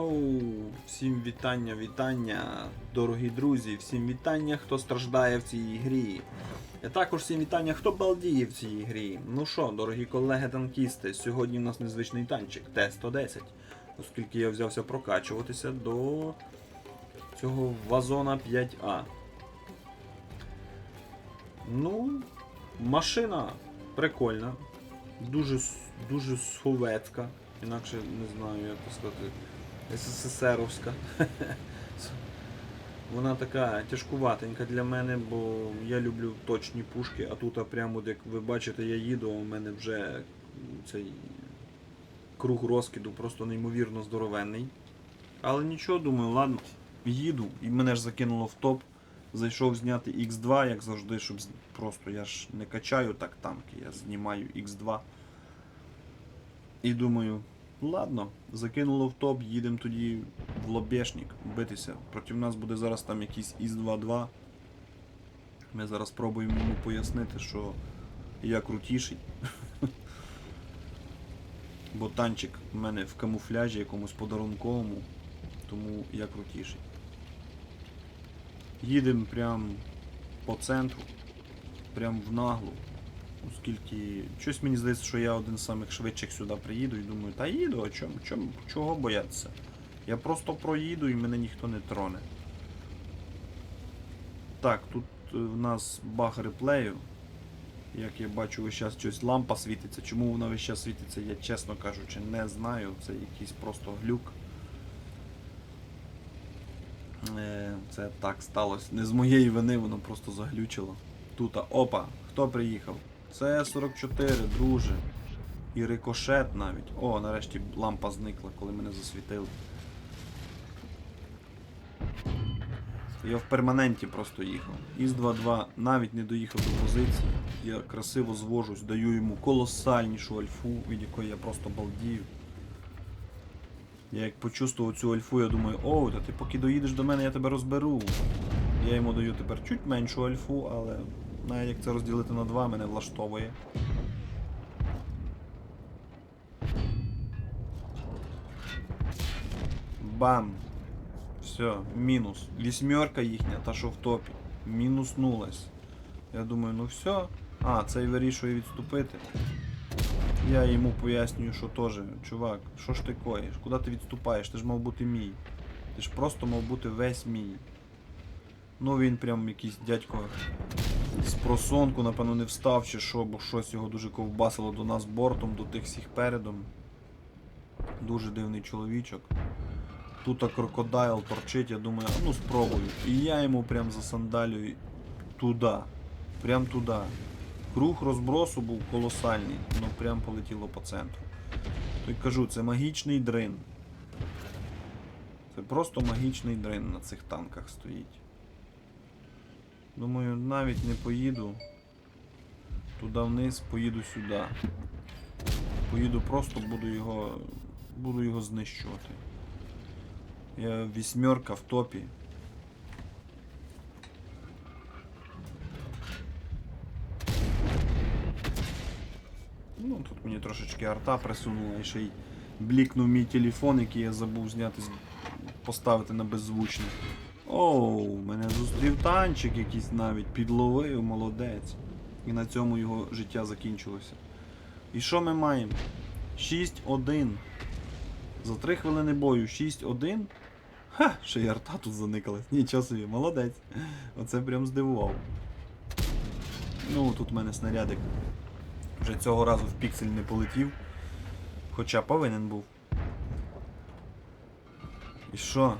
Оу, всім вітання, вітання, дорогі друзі, всім вітання, хто страждає в цій грі. І також всім вітання, хто балдіє в цій грі. Ну що, дорогі колеги-танкісти, сьогодні в нас незвичний танчик Т-110, оскільки я взявся прокачуватися до цього вазона 5А. Ну, машина прикольна, дуже, дуже совєтська, інакше не знаю, як сказати. СССРовська. Вона така тяжкуватенька для мене, бо я люблю точні пушки, а тут прямо, як ви бачите, я їду, у мене вже цей круг розкиду просто неймовірно здоровенний. Але нічого, думаю, ладно, їду, і мене ж закинуло в топ. Зайшов зняти X2, як завжди, щоб просто я ж не качаю так танки, я знімаю X2. І думаю, ладно, закинуло в топ, їдемо тоді в лобешник битися. Проти нас буде зараз там якийсь Із-2-2. Ми зараз спробуємо йому пояснити, що я крутіший. Бо танчик в мене в камуфляжі якомусь подарунковому, тому я крутіший. Їдемо прям по центру, прям в наглу. Оскільки щось мені здається, що я один з самих швидших сюди приїду і думаю, та їду, а чому, чому, чого боятися? Я просто проїду і мене ніхто не троне. Так, тут е, в нас баг реплею. Як я бачу, весь час щось лампа світиться. Чому вона весь час світиться, я чесно кажучи, не знаю. Це якийсь просто глюк. Е, Це так сталося. Не з моєї вини, воно просто заглючило. Тут, опа, хто приїхав? Це 44, друже. І рикошет навіть. О, нарешті лампа зникла, коли мене засвітили. Я в перманенті просто їхав. Із 2-2 навіть не доїхав до позиції. Я красиво звожусь, даю йому колосальнішу альфу, від якої я просто балдію. Я як почувствував цю альфу, я думаю, о, та ти поки доїдеш до мене, я тебе розберу. Я йому даю тепер чуть меншу альфу, але як це розділити на два, мене влаштовує. Бам! Все, мінус. Вісьмерка їхня, та що в топі. Мінуснулась. Я думаю, ну все. А, цей вирішує відступити. Я йому пояснюю, що теж, чувак, що ж ти коїш? Куди ти відступаєш? Ти ж мав бути мій. Ти ж просто мав бути весь мій. Ну він прям якийсь дядько з просонку, напевно, не встав чи що, бо щось його дуже ковбасило до нас бортом, до тих всіх передом. Дуже дивний чоловічок. Тут крокодайл торчить, я думаю, ну спробую. І я йому прям засандалюю туди. Прям туди. Круг розбросу був колосальний, ну прям полетіло по центру. То й кажу, це магічний дрин. Це просто магічний дрин на цих танках стоїть. Думаю, навіть не поїду туди вниз, поїду сюди. Поїду просто, буду його. буду його знищувати. Я вісьмерка в топі. Ну, тут мені трошечки арта присунула і ще й блікнув мій телефон, який я забув зняти, поставити на беззвучний. Оу, мене зустрів танчик якийсь навіть, підловив, молодець. І на цьому його життя закінчилося. І що ми маємо? 6-1. За 3 хвилини бою 6-1. Ха, ще й арта тут заникалась. Нічого собі, молодець. Оце прям здивував. Ну, тут в мене снарядик вже цього разу в піксель не полетів. Хоча повинен був. І що?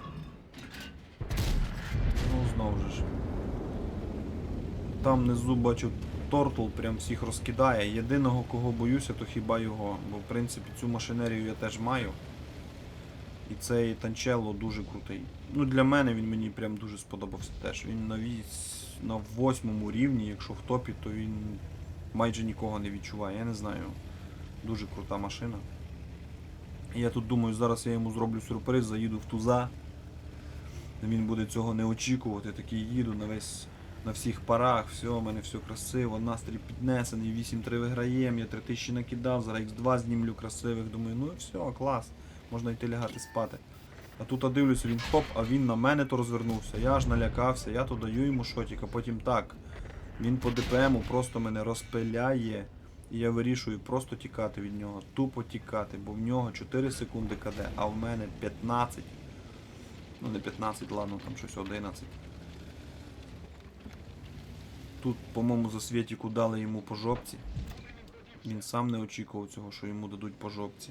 Знову ж. Там внизу бачу Тортл прям всіх розкидає. Єдиного, кого боюся, то хіба його. Бо в принципі цю машинерію я теж маю. І цей Танчелло дуже крутий. Ну для мене він мені прям дуже сподобався теж. Він на вісь, на восьмому рівні, якщо в топі, то він майже нікого не відчуває. Я не знаю. Дуже крута машина. Я тут думаю, зараз я йому зроблю сюрприз, заїду в туза. Він буде цього не очікувати. Такий їду на весь. На всіх парах, все, у мене все красиво, настрій піднесений, 8-3 виграєм, я 3000 накидав, зараз X2 знімлю красивих, думаю, ну і все, клас, можна йти лягати спати. А тут я дивлюся, він хоп, а він на мене то розвернувся. Я аж налякався, я то даю йому шотик, а потім так. Він по ДПМу просто мене розпиляє. І я вирішую просто тікати від нього. Тупо тікати, бо в нього 4 секунди КД, а в мене 15. Ну не 15, ладно, там щось 11. Тут, по-моєму, за світіку дали йому по жопці. Він сам не очікував цього, що йому дадуть по жопці.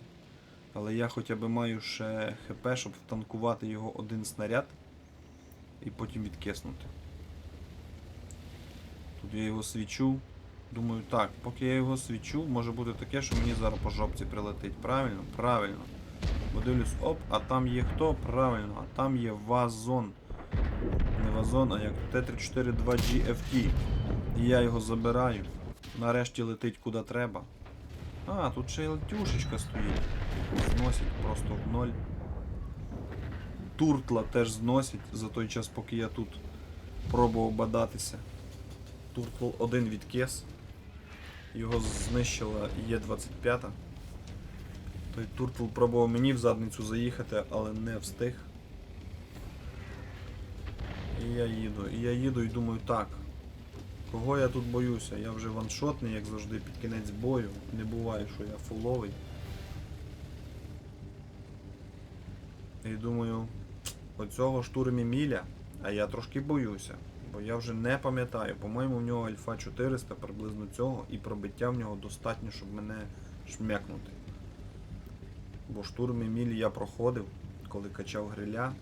Але я хоча б маю ще ХП, щоб втанкувати його один снаряд і потім відкиснути. Тут я його свічу. Думаю, так, поки я його свічу, може бути таке, що мені зараз по жопці прилетить. Правильно? Правильно. Бо дивлюсь, оп, а там є хто? Правильно, а там є вазон. Не вазон, а як Т-34-2GFT. І я його забираю. Нарешті летить куди треба. А, тут ще й летюшечка стоїть. Зносить просто в ноль. Туртла теж зносить за той час, поки я тут пробував бадатися. Туртл один відкис. Його знищила Є-25. Той Туртл пробував мені в задницю заїхати, але не встиг. І я їду. І я їду і думаю, так. Кого я тут боюся? Я вже ваншотний, як завжди, під кінець бою. Не буває, що я фуловий. І думаю, оцього штурмі Міля, а я трошки боюся. Бо я вже не пам'ятаю. По-моєму, в нього альфа 400 приблизно цього, і пробиття в нього достатньо, щоб мене шмякнути. Бо штурм Емілі я проходив, коли качав гриля.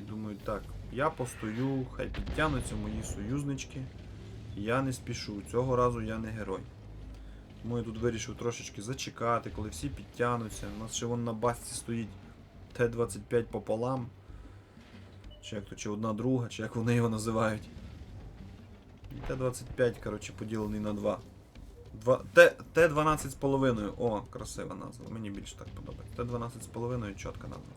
І думаю, так, я постою, хай підтягнуться мої союзнички. Я не спішу. Цього разу я не герой. Тому я тут вирішив трошечки зачекати, коли всі підтягнуться. У нас ще вон на басці стоїть Т-25 пополам. Чи як то, чи одна друга, чи як вони його називають. Т-25, коротше, поділений на Два... Т... Т-12 з половиною. О, красива назва. Мені більше так подобається. Т-12 з половиною чітка назва.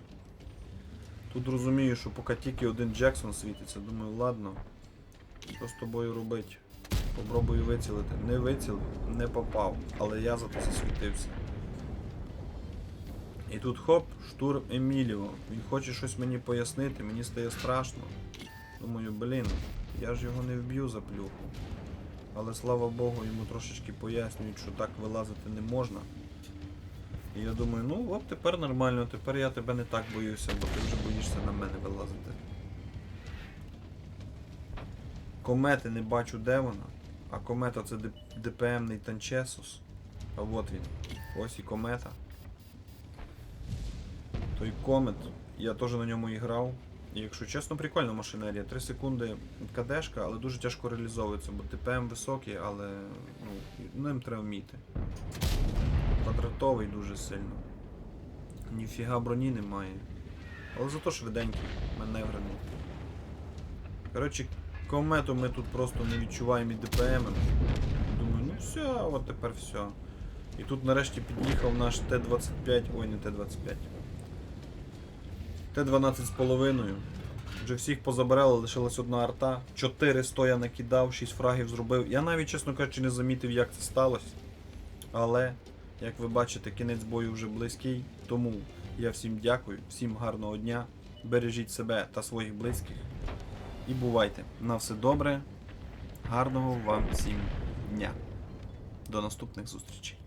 Тут розумію, що поки тільки один Джексон світиться, думаю, ладно. Що з тобою робить? Попробую вицілити. Не вицілив, не попав, але я зато засвітився. І тут хоп, штурм Еміліо. Він хоче щось мені пояснити, мені стає страшно. Думаю, блін, я ж його не вб'ю за плюху. Але слава Богу, йому трошечки пояснюють, що так вилазити не можна. І я думаю, ну от тепер нормально, тепер я тебе не так боюся, бо ти вже боїшся на мене вилазити. Комети не бачу, де вона. А комета це ДПМний Танчесус. А от він. Ось і комета. Той комет, я теж на ньому і грав. Якщо чесно, прикольна машинерія. 3 секунди КДшка, але дуже тяжко реалізовується, бо ТПМ високий, але ну, ним треба вміти. Квадратовий дуже сильно. Ніфіга броні немає. Але зато швиденький, маневрений. Коротше, комету ми тут просто не відчуваємо і ДПМ. Думаю, ну все, от тепер все. І тут нарешті під'їхав наш Т-25, ой, не Т-25. Т-12 з половиною. Вже всіх позабирали, лишилась одна арта. 4 стоя накидав, 6 фрагів зробив. Я навіть, чесно кажучи, не замітив, як це сталося. Але, як ви бачите, кінець бою вже близький. Тому я всім дякую, всім гарного дня. Бережіть себе та своїх близьких. І бувайте. На все добре. Гарного вам всім дня. До наступних зустрічей.